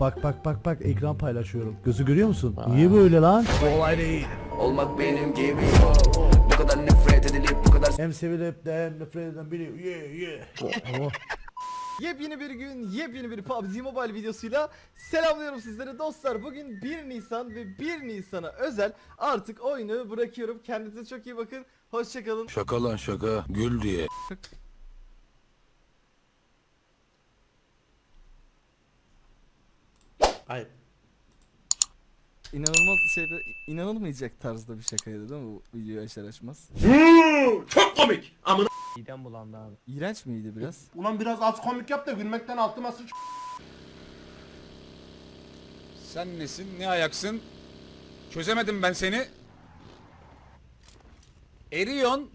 Bak bak bak bak ekran paylaşıyorum. Gözü görüyor musun? Niye böyle lan? Olay değil. Olmak benim gibi Bu kadar nefret edilip bu kadar Hem sevilip de hem nefret eden biri. Yeah yeah. Oh. Yepyeni bir gün, yepyeni bir PUBG Mobile videosuyla selamlıyorum sizleri dostlar. Bugün 1 Nisan ve 1 Nisan'a özel artık oyunu bırakıyorum. Kendinize çok iyi bakın. Hoşçakalın. Şaka lan şaka. Gül diye. Hayır. İnanılmaz şey, inanılmayacak tarzda bir şakaydı değil mi bu videoyu açar açmaz? Çok komik. Amına. Midem bulandı abi. İğrenç miydi biraz? Ulan biraz az komik yap da gülmekten altıma sıç. Sen nesin? Ne ayaksın? Çözemedim ben seni. Eriyon.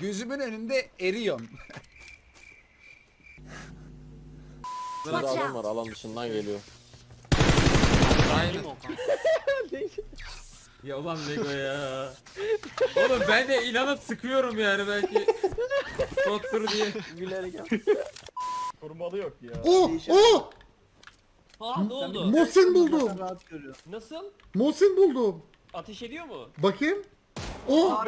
Gözümün önünde eriyon. Burada adam var alan dışından geliyor. Ya ulan Lego ya. Oğlum ben de inanıp sıkıyorum yani belki. Sottur diye. Oh oh. Ha ne oldu? Mosin buldum. Nasıl? Mosin buldum. Ateş ediyor mu? Bakayım. Oh.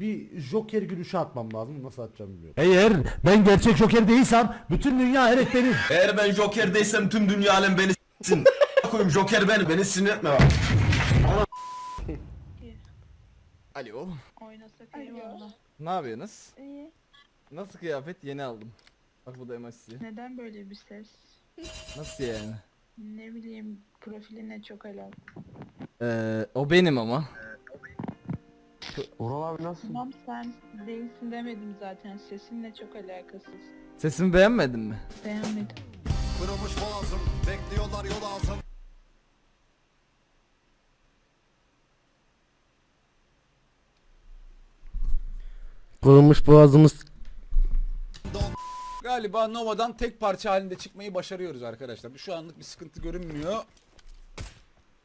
Bir joker gülüşü atmam lazım. Nasıl atacağım bilmiyorum. Eğer ben gerçek joker değilsem bütün dünya evet benim. Eğer ben Joker değilsem tüm dünya alem beni s**sin. koyayım Joker beni, beni sinir etme bak. Alo. Oynasak iyi valla. Ne yapıyorsunuz? İyi. Nasıl kıyafet? Yeni aldım. Bak bu da MSC. Neden böyle bir ses? Nasıl yani? Ne bileyim profiline çok alakalı. Ee, o benim ama. Tamam sen değilsin demedim zaten. Sesinle çok alakasız. Sesimi beğenmedin mi? Beğenmedim. Kırılmış boğazımız. Galiba Nova'dan tek parça halinde çıkmayı başarıyoruz arkadaşlar. Şu anlık bir sıkıntı görünmüyor.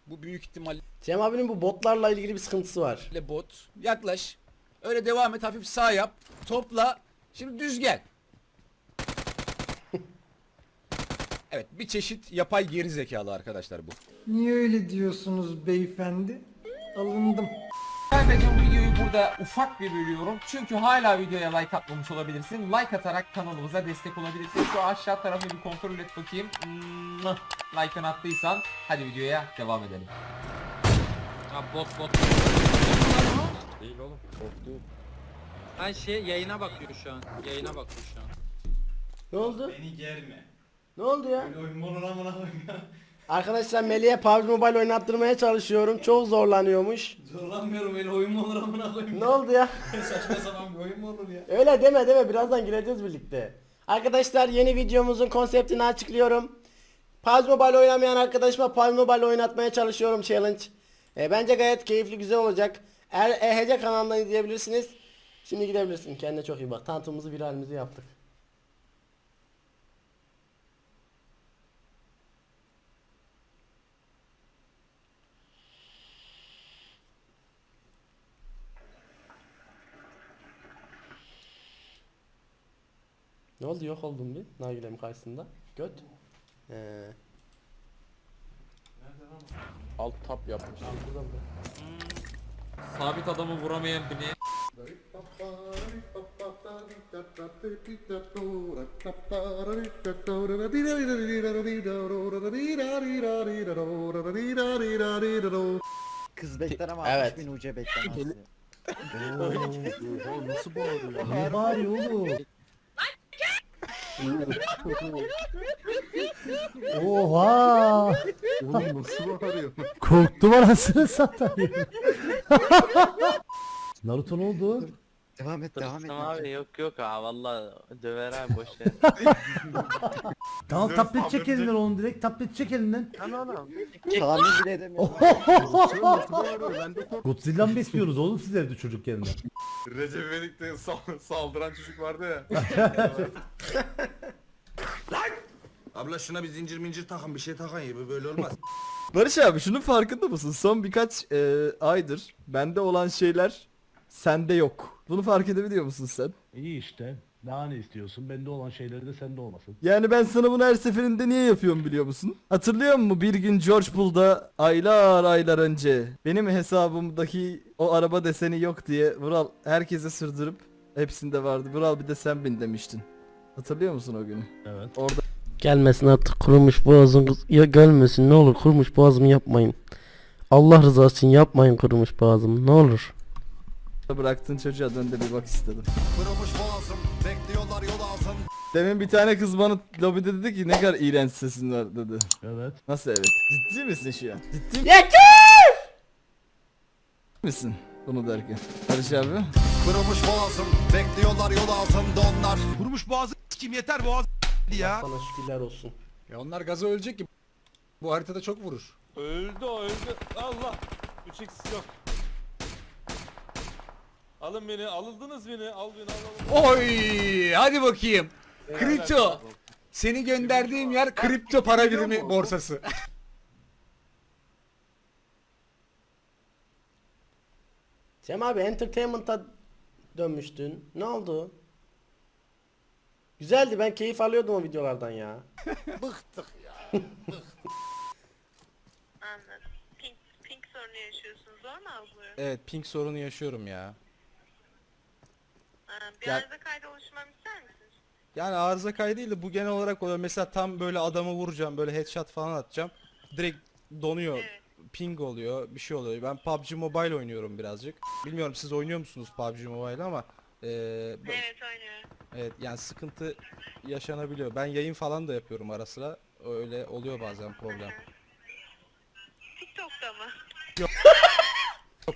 Bu büyük ihtimalle Cem abinin bu botlarla ilgili bir sıkıntısı var. bot. Yaklaş. Öyle devam et. Hafif sağ yap. Topla. Şimdi düz gel. Evet bir çeşit yapay geri zekalı arkadaşlar bu. Niye öyle diyorsunuz beyefendi? Alındım. Ben de bu videoyu burada ufak bir bölüyorum. Çünkü hala videoya like atmamış olabilirsin. Like atarak kanalımıza destek olabilirsin. Şu aşağı tarafı bir kontrol et bakayım. Like'ını attıysan hadi videoya devam edelim. Ha bot bot. Değil oğlum. Bot değil. Ha şey yayına bakıyor şu an. Yayına bakıyor şu an. Ne oldu? Beni germe. Ne oldu ya? Oyun monogramına Arkadaşlar Melih'e PUBG Mobile oynattırmaya çalışıyorum. Çok zorlanıyormuş. Zorlanmıyorum beni oyun monogramına koyayım. Ne oldu ya? Saçma sapan bir oyun mu olur ya? Öyle deme deme birazdan gireceğiz birlikte. Arkadaşlar yeni videomuzun konseptini açıklıyorum. PUBG Mobile oynamayan arkadaşıma PUBG Mobile oynatmaya çalışıyorum challenge. E, bence gayet keyifli güzel olacak. Eğer EHC kanalından izleyebilirsiniz. Şimdi gidebilirsin. Kendine çok iyi bak. Tanıtımımızı viralimizi yaptık. Ne oldu yok oldum bir nargilem karşısında. Göt. Ee, Alt tap yapmış. Sabit adamı vuramayan beni. Kız bekler ama Evet. 60 bin UC beklemez. Nasıl bağırıyor? Niye bağırıyor oğlum? Oha! Oğlum nasıl bağırıyor? Korktum anasını satayım. Naruto ne oldu? Devam et devam et. abi yok yok ha valla döver abi boş ver. Tamam tablet çek elinden oğlum direkt tablet çek elinden. Tahmin bile edemiyorum. Godzilla mı besliyorsunuz oğlum siz evde çocuk yerine? Recep İvedik'te saldıran çocuk vardı ya. Abla şuna bir zincir mincir takın, bir şey takın ya, böyle olmaz. Barış abi şunun farkında mısın? Son birkaç e, aydır bende olan şeyler sende yok. Bunu fark edebiliyor musun sen? İyi işte. Daha ne istiyorsun? Bende olan şeyleri de sende olmasın. Yani ben sana bunu her seferinde niye yapıyorum biliyor musun? Hatırlıyor musun bir gün George Bull'da aylar aylar önce benim hesabımdaki o araba deseni yok diye Vural herkese sürdürüp hepsinde vardı. Vural bir de sen bin demiştin. Hatırlıyor musun o günü? Evet. Orada Gelmesin artık kurumuş boğazınız ya gelmesin ne olur kurumuş boğazımı yapmayın. Allah rızası için yapmayın kurumuş boğazımı ne olur. bıraktığın çocuğa dön de bir bak istedim. Demin bir tane kız bana lobide dedi ki ne kadar iğrenç sesin var dedi. Evet. Nasıl evet? Ciddi misin şu an? Ciddi Yeter! misin bunu derken? Barış abi. Kırılmış boğazım bekliyorlar yol altında onlar. Kurumuş boğazı kim yeter boğaz ya. Sana şükürler olsun. Ya onlar gaza ölecek ki. Bu haritada çok vurur. Öldü o öldü. Allah. 3x yok. Alın beni, alındınız beni. Al beni, al al. Oy! Hadi bakayım. Kripto. Seni gönderdiğim yer kripto para birimi borsası. Cem abi entertainment'a dönmüştün. Ne oldu? Güzeldi ben keyif alıyordum o videolardan ya. Anladım. Pink, pink sorunu yaşıyorsunuz zor mu algılıyorum? Evet pink sorunu yaşıyorum ya. bir Ya- arada kayda oluşmamı ister misiniz? Yani arıza kaydı değil de bu genel olarak oluyor. Mesela tam böyle adamı vuracağım böyle headshot falan atacağım. Direkt donuyor. Evet. Ping oluyor bir şey oluyor. Ben PUBG Mobile oynuyorum birazcık. Bilmiyorum siz oynuyor musunuz PUBG Mobile ama eee, b- Evet oynuyorum. evet yani sıkıntı yaşanabiliyor. Ben yayın falan da yapıyorum ara sıra. Öyle oluyor bazen problem. TikTok'ta mı? Yok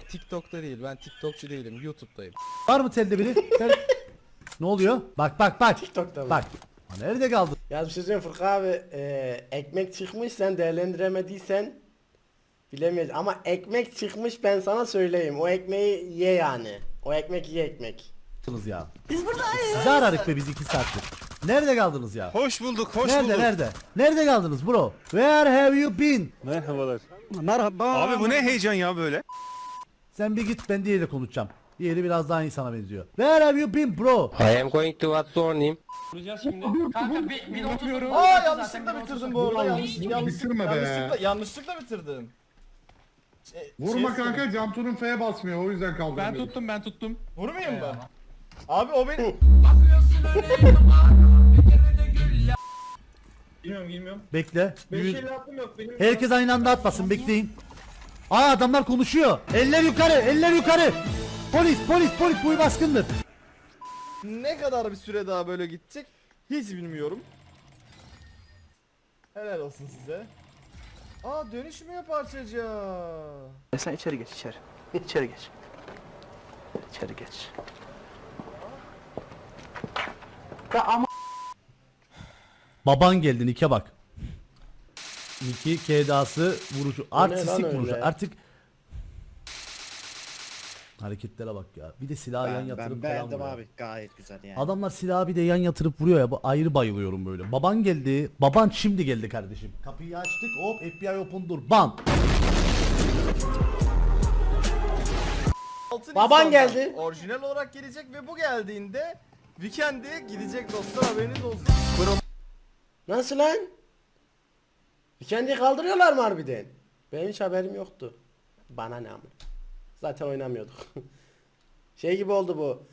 TikTok'ta değil. Ben TikTokçu değilim. YouTube'dayım. Var mı telde biri? Tel- ne oluyor? Bak bak bak. TikTok'ta mı? Bak. Ha, Nerede kaldı? Ya bir şey söyleyeyim Furkan abi e, ekmek çıkmış sen değerlendiremediysen bilemeyiz ama ekmek çıkmış ben sana söyleyeyim o ekmeği ye yani o ekmek ye ekmek. Kaldınız ya. Biz buradayız. Sizi ararık be biz iki saattir. Nerede kaldınız ya? Hoş bulduk hoş nerede nerede? Nerede kaldınız bro? Where have you been? Merhaba. Abi bu ne heyecan ya böyle? Sen bir git ben diğeriyle konuşacağım. Diğeri biraz daha insana benziyor. Where have you been bro? I am going to what name? Vuracağız şimdi. Kanka bir, bir oturuyorum. Aa yanlışlıkla bitirdim bu arada. Yanlış, yanlışlıkla, yanlışlıkla, yanlışlıkla bitirdim. Vurma kanka Cantu'nun F'ye basmıyor o yüzden kaldırdım. Ben tuttum ben tuttum. Vurmayayım mı? Abi o benim. Bekle. Yüz- Herkes aynı anda atmasın bekleyin. Aa adamlar konuşuyor. Eller yukarı, eller yukarı. Polis, polis, polis bu bir baskındır. Ne kadar bir süre daha böyle gidecek hiç bilmiyorum. Helal olsun size. Aa dönüşmüyor parçacık. Sen içeri geç içeri. İçeri geç. İçeri geç. Baban geldi Nike bak. Niki kedası vuruşu. Artistik öyle? vuruşu. Artık Hareketlere bak ya. Bir de silahı yan Ben, yatırıp ben falan beğendim vuruyor. abi gayet güzel yani. Adamlar silahı bir de yan yatırıp vuruyor ya. Bu ayrı bayılıyorum böyle. Baban geldi. Baban şimdi geldi kardeşim. Kapıyı açtık. Hop FBI open dur. Bam. Altın Baban geldi. Orijinal olarak gelecek ve bu geldiğinde Weekend'e gidecek dostlar haberiniz olsun. Nasıl lan? Kendi kaldırıyorlar mı harbiden? Benim hiç haberim yoktu. Bana ne ama. Zaten oynamıyorduk. şey gibi oldu bu.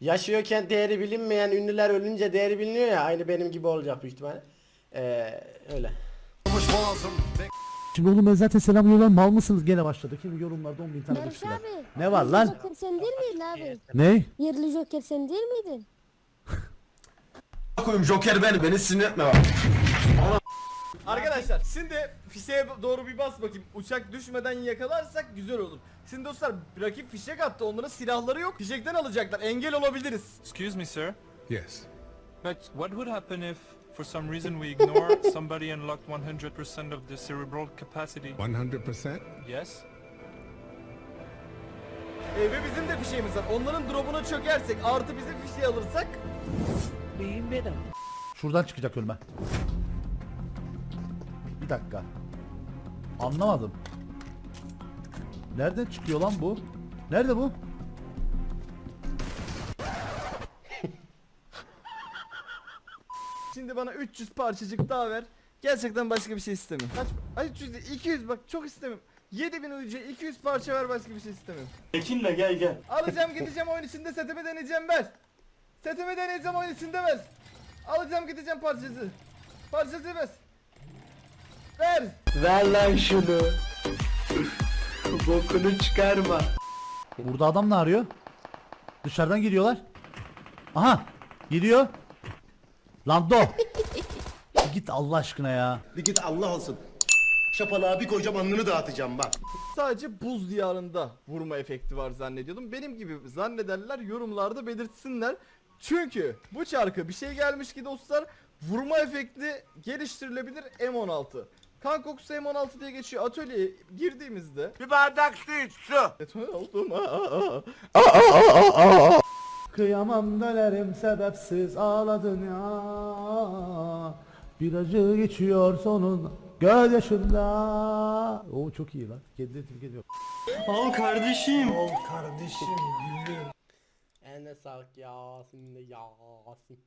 Yaşıyorken değeri bilinmeyen ünlüler ölünce değeri biliniyor ya. Aynı benim gibi olacak büyük ihtimalle. Ee, öyle. Şimdi oğlum ben zaten selamlıyorlar mal mısınız? Gene başladı. Kim yorumlarda 10 bin tane Barış düştüler. abi. Ne var lan? Joker sen değil miydin abi? Ne? Yerli Joker sen değil miydin? Koyayım Joker ben beni sinir etme bak. Arkadaşlar şimdi fişeğe doğru bir bas bakayım. Uçak düşmeden yakalarsak güzel olur. Şimdi dostlar rakip fişek attı. Onların silahları yok. Fişekten alacaklar. Engel olabiliriz. Excuse me sir. Yes. But what would happen if for some reason we ignore somebody unlocked 100% of the cerebral capacity? 100%. Yes? Ee, ve bizim de fişeğimiz var. Onların drop'una çökersek artı bizim fişeği alırsak Şuradan çıkacak ölme. Bir dakika. Anlamadım. Nereden çıkıyor lan bu? Nerede bu? Şimdi bana 300 parçacık daha ver. Gerçekten başka bir şey istemiyorum. Kaç? Ay 300 değil, 200 bak çok istemiyorum. 7000 UC 200 parça ver başka bir şey istemiyorum. Ekinle gel gel. Alacağım gideceğim oyun içinde setimi deneyeceğim ver. Setimi deneyeceğim oyun içinde ver. Alacağım gideceğim parçası. Parçası ver. Ver. Ver lan şunu. Bokunu çıkarma. Burada adam ne arıyor? Dışarıdan geliyorlar. Aha geliyor. Lando. Git Allah aşkına ya. Bir git Allah olsun. Şapalığa bir koyacağım alnını dağıtacağım bak. Sadece buz diyarında vurma efekti var zannediyordum. Benim gibi zannederler yorumlarda belirtsinler. Çünkü bu çarka bir şey gelmiş ki dostlar vurma efekti geliştirilebilir M16. Kan kokusu M16 diye geçiyor. Atölyeye girdiğimizde Bir bardak su iç su. Detone oldum. Aa, Kıyamam dönerim sebepsiz ağladın ya. Bir acı geçiyor sonun gözyaşında. O çok iyi lan. Kendine tebrik ediyorum. Al kardeşim. Al kardeşim. Eine sagt Jasen, eine Jasen.